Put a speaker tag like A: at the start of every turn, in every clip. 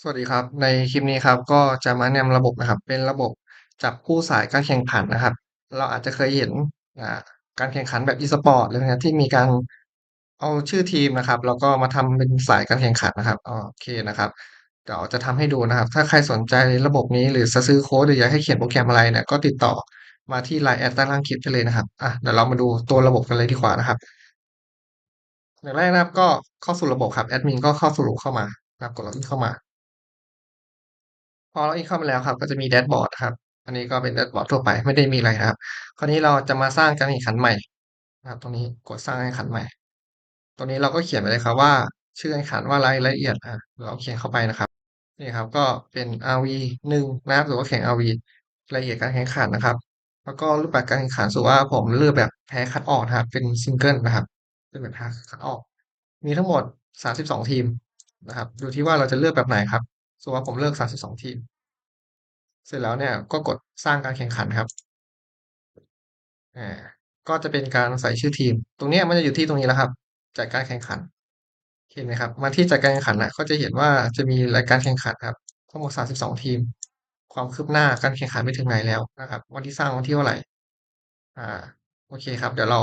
A: สวัสดีครับ ในคลิปนี้ครับก็จะมาแนะนำระบบนะครับ เป็นระบบจับคู่สายการแข่งขันนะครับ เราอาจจะเคยเห็นอ่าการแข่งขันแบบ e-sport อะไรนะที่มีการเอาชื่อทีมนะครับแล้วก็มาทำเป็นสายการแข่งขันนะครับโอเคนะครับเดี๋ยวจะทำให้ดูนะครับ ถ้าใครสนใจระบบนี้หรือจะซื้อโค้ดหรืออยากให้เขียนโปรแกรมอะไรเนี่ยก็ติดต่อมาที่ LINE แอดใต้ล่างคลิปได้เลยนะครับอะเดี๋ยวเรามาดูตัวระบบกันเลยดีกว่านะครับอย่างแรกนะครับก็เข้าสู่ระบบครับแอดมินก็เข้าสู่เข้ามานะครับกดล็อกอินเข้ามา พอล็อกอินเข้ามาแล้วครับ ก็จะมีแดชบอร์ดครับ อันนี้ก็เป็นแดชบอร์ดทั่วไปไม่ได้มีอะไรครับ คราวนี้เราจะมาสร้างการแข่งขันใหม่นะครับ ตรงนี้กดสร้างการแข่งขันใหม่ ตรงนี้เราก็เขียนไปเลยครับว่า ชื่อการแข่งขันว่ารายละเอียดอะเราเขียนเข้าไปนะครับนี่ครับ ก็เป็น RV หนึ่งนะครับหรือว่าแข่ง RV รายละเอียดการแข่งขันนะครับ แล้วก็รูปแบบการแข่งขันสุว่าผมเลือกแบบแพ้คัดออกครับเป็นซิงเกิลนะครับเป็นแบบแพ้คัดออก มีทั้งหมด32ทีมนะครับอยู่ที่ว่าเราจะเลือกแบบไหนครับ สมมติว่าผมเลือก 32 ทีม เสร็จแล้วเนี่ยก็กดสร้างการแข่งขันครับอ่าก็จะเป็นการใส่ชื่อทีม ตรงนี้มันจะอยู่ที่ตรงนี้แล้วครับจัดการแข่งขัน เห็นไหมครับ มาที่จัดการแข่งขันน่ะก็จะเห็นว่าจะมีรายการแข่งขันครับ ทั้งหมด 32 ทีม ความคืบหน้าการแข่งขันไปถึงไหนแล้วนะครับ วันที่สร้างวันที่เท่าไหร่ อ่า โอเคครับ เดี๋ยวเรา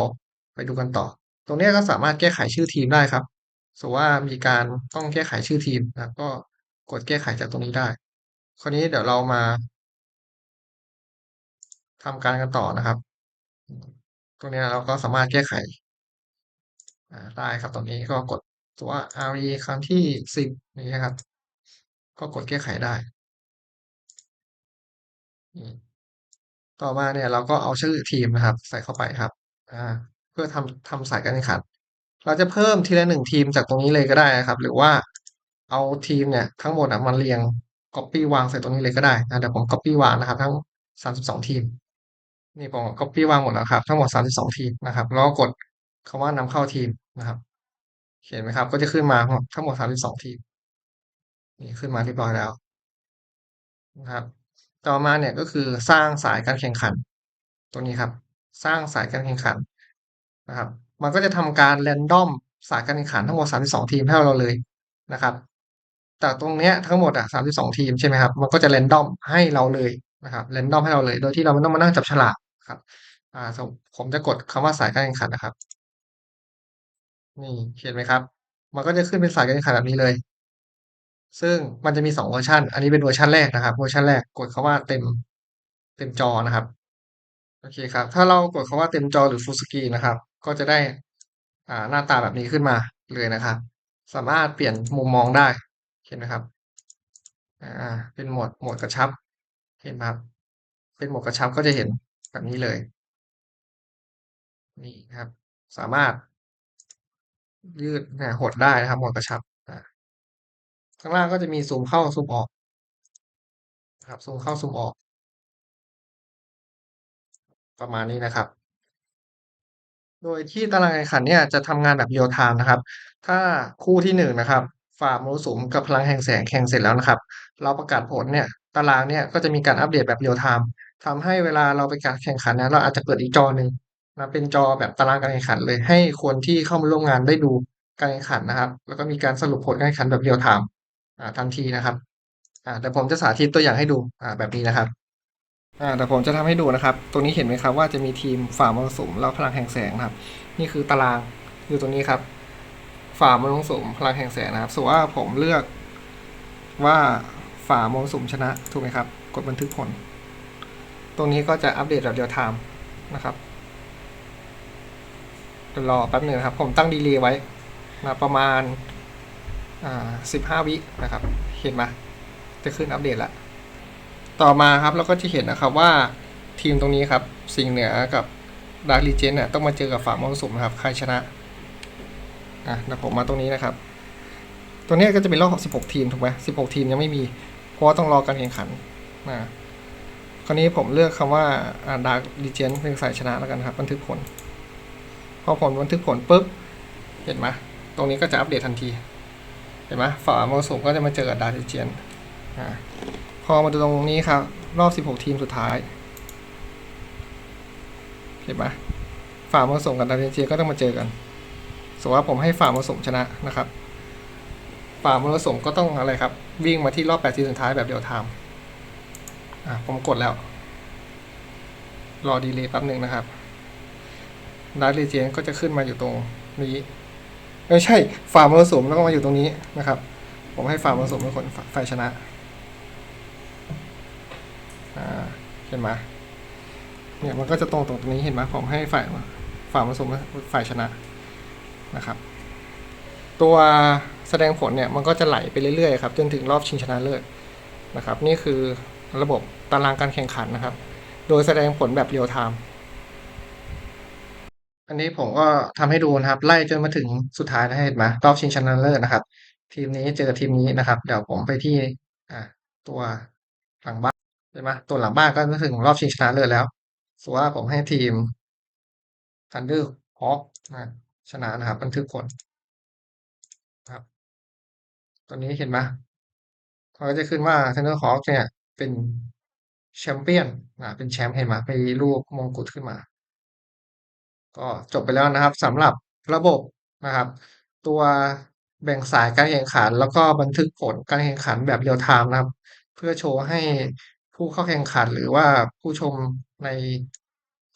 A: ไปดูกันต่อ ตรงนี้ก็สามารถแก้ไขชื่อทีมได้ครับสมมติว่ามีการต้องแก้ไขชื่อทีมนะก็ กดแก้ไขจากตรงนี้ได้ คราวนี้เดี๋ยวเรามาทำการกันต่อนะครับ ตรงนี้เราก็สามารถแก้ไขได้ครับตรงนี้ก็กดติว่า RE ครั้งที่10อย่างเงี้ครับ ก็กดแก้ไขได้ ต่อมาเนี่ยเราก็เอาชื่อทีมนะครับ ใส่เข้าไปครับเพื่อทำทำสายการแข่งขัน เราจะเพิ่มทีละ1ทีมจากตรงนี้เลยก็ได้ครับ หรือว่า เอาทีมเนี่ยทั้งหมดอะมาเรียงก๊อบปี้วางใส่ตรงนี้เลยก็ได้อาเดี๋ยวผมก๊อบปี้วางนะครับ ทั้ง 32 ทีม นี่ผมก๊อบปี้วางหมดแล้วครับ ทั้งหมด 32 ทีมนะครับ แล้วก็กดคำว่านำเข้าทีมนะครับ เห็นไหมครับ ก็จะขึ้นมาทั้งหมด 32 ทีม นี่ขึ้นมาเรียบร้อยแล้วนะครับต่อมาเนี่ยก็คือสร้างสายการแข่งขันตรงนี้ครับ สร้างสายการแข่งขันนะครับ มันก็จะทำการ random สายการแข่งขันทั้งหมด 32 ทีมให้เราเลยนะครับ จากตรงเนี้ยทั้งหมดอะ32ทีมใช่ไหมครับ มันก็จะ random ให้เราเลยนะครับ random ให้เราเลย โดยที่เราไม่ต้องมานั่งจับฉลากครับ อ่าผมจะกดคำว่าสายการแข่งขันนะครับ นี่เห็นไหมครับ มันก็จะขึ้นเป็นสายการแข่งขันแบบนี้เลย ซึ่งมันจะมี2เวอร์ชันอันนี้เป็นเวอร์ชันแรกนะครับเวอร์ชันแรกกดคำว่าเต็มเต็มจอนะครับโอเคครับ ถ้าเรากดคำว่าเต็มจอหรือ Full Screen นะครับ ก็จะได้อ่าหน้าตาแบบนี้ขึ้นมาเลยนะครับ สามารถเปลี่ยนมุมมองได้ ห็นไหมครับอาเป็นโหมดโหมดกระชับ เห็นไหมครับ เป็นโหมดกระชับก็จะเห็นแบบนี้เลย นี่ครับ สามารถ ยืดหดได้นะครับหมดกระชับข้างล่างก็จะมีซูมเข้าซูมออกครับซูมเข้าซูมออก ประมาณนี้นะครับ โดยที่ตารางแข่งขันเนี่ยจะทำงานแบบ real time นะครับ ถ้าคู่ที่1นะครับ ฝ่ามรสุมกับพลังแห่งแสงแข่งเสร็จแล้วนะครับ เราประกาศผลเนี่ยตารางเนี่ยก็จะมีการอัปเดตแบบ real time ทำให้เวลาเราไปการแข่งขันเนี่ยเราอาจจะเปิดอีกจอหนึ่งนะเป็นจอแบบตารางการแข่งขันเลย ให้คนที่เข้ามาร่วมงานได้ดูการแข่งขันนะครับ แล้วก็มีการสรุปผลการแข่งขันแบบ real time อ่าทันทีนะครับอ่าเดี๋ยวผมจะสาธิตตัวอย่างให้ดูอ่าแบบนี้นะครับอ่าเดี๋ยวผมจะทำให้ดูนะครับ ตรงนี้เห็นไหมครับว่าจะมีทีมฝ่ามรสุมแล้วพลังแห่งแสงนะครับ นี่คือตารางอยู่ตรงนี้ครับ ฝ่ามรสุมพลังแห่งแสงนะครับสมมติว่าผมเลือกว่าฝ่ามรสุมชนะถูกไหมครับ กดบันทึกผล ตรงนี้ก็จะอัปเดตแบบเรียลไทม์นะครับเดี๋ยวรอแป๊บหนึ่งนะครับ ผมตั้งดีเลย์ไว้นะประมาณอ่าสิบห้าวินะครับ เห็นไหมจะขึ้นอัปเดตแล้วต่อมาครับเราก็จะเห็นนะครับว่าทีมตรงนี้ครับ สิงห์เหนือกับดาร์ลีเจนเนี่ยต้องมาเจอกับฝ่ามรสุมนะครับ ใครชนะ อะเดี๋ยวผมมาตรงนี้นะครับตรงนี้ก็จะเป็นรอบ 16 ทีมถูกไหม16 ทีมยังไม่มี เพราะว่าต้องรอการแข่งขันนะคราวนี้ผมเลือกคำว่าดาร์ l ลีเจนเป็นสายชนะแล้วกันครับ บันทึกผล พอผลบันทึกผลปุ๊บ เห็นไหมตรงนี้ก็จะอัปเดตทันที เห็นไหมฝ่ามรสุมก็จะมาเจอกับดาร์ l ลีเจนอ่าพอมาดูตรงนี้ครับ รอบ 16 ทีมสุดท้าย เห็นไหมฝ่ามรสุมกับดาร์ดิเจียก็ต้องมาเจอกัน สมมติว่าผมให้ฝ่ามรสุมชนะนะครับฝ่ามรสุมก็ต้องอะไรครับ วิ่งมาที่รอบ8ทีสุดท้ายแบบเดียวไทม์อะผมกดแล้ว รอดีเลย์แป๊บหนึ่งนะครับดัตเรเจนก็จะขึ้นมาอยู่ตรงนี้ไม่ใช่ฝ่ามรสุมแล้วก็มาอยู่ตรงนี้นะครับ ผมให้ฝ่ามรสุมเป็นคนฝ่ายชนะเห็นไหมเนี่ยมันก็จะตรงตรงตรงนี้เห็นไหมผมให้ฝ่ายฝ่ามรสุมฝ่ายชนะ นะครับ ตัวแสดงผลเนี่ยมันก็จะไหลไปเรื่อยๆครับจนถึงรอบชิงชนะเลิศนะครับ นี่คือระบบตารางการแข่งขันนะครับ โดยแสดงผลแบบเรียลไทม์อันนี้ผมก็ทำให้ดูนะครับ ไล่จนมาถึงสุดท้ายนะเห็นไหมรอบชิงชนะเลิศนะครับ ทีมนี้เจอทีมนี้นะครับ เดี๋ยวผมไปที่อ่าตัวหลังบ้านใช่ไหมตัวหลังบ้านก็มาถึงรอบชิงชนะเลิศแล้วสมมติว่าผมให้ทีม Thunder Hawk นะ ชนะนะครับบันทึกผลครับ ตอนนี้เห็นไหมเขาก็จะขึ้นว่า Thunder Hawk เนี่ย เป็นแชมเปี้ยนอ่าเป็นแชมป์เห็นไหมมีรูปมงกุฎขึ้นมา ก็จบไปแล้วนะครับสำหรับระบบนะครับ ตัวแบ่งสายการแข่งขัน แล้วก็บันทึกผลการแข่งขันแบบเรียลไทม์นะครับ เพื่อโชว์ให้ผู้เข้าแข่งขันหรือว่าผู้ชมใน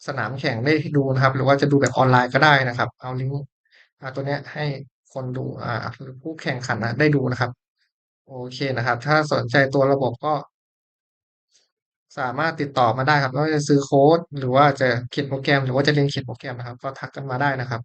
A: สนามแข่งได้ดูนะครับ หรือว่าจะดูแบบออนไลน์ก็ได้นะครับ เอาลิงก์ตัวเนี้ยให้คนดูอ่าหรือผู้แข่งขันนะได้ดูนะครับ โอเคนะครับ ถ้าสนใจตัวระบบก็ สามารถติดต่อมาได้ครับไม่ว่าจะซื้อโค้ดหรือว่าจะเขียนโปรแกรม หรือว่าจะเรียนเขียนโปรแกรมนะครับ ก็ทักกันมาได้นะครับ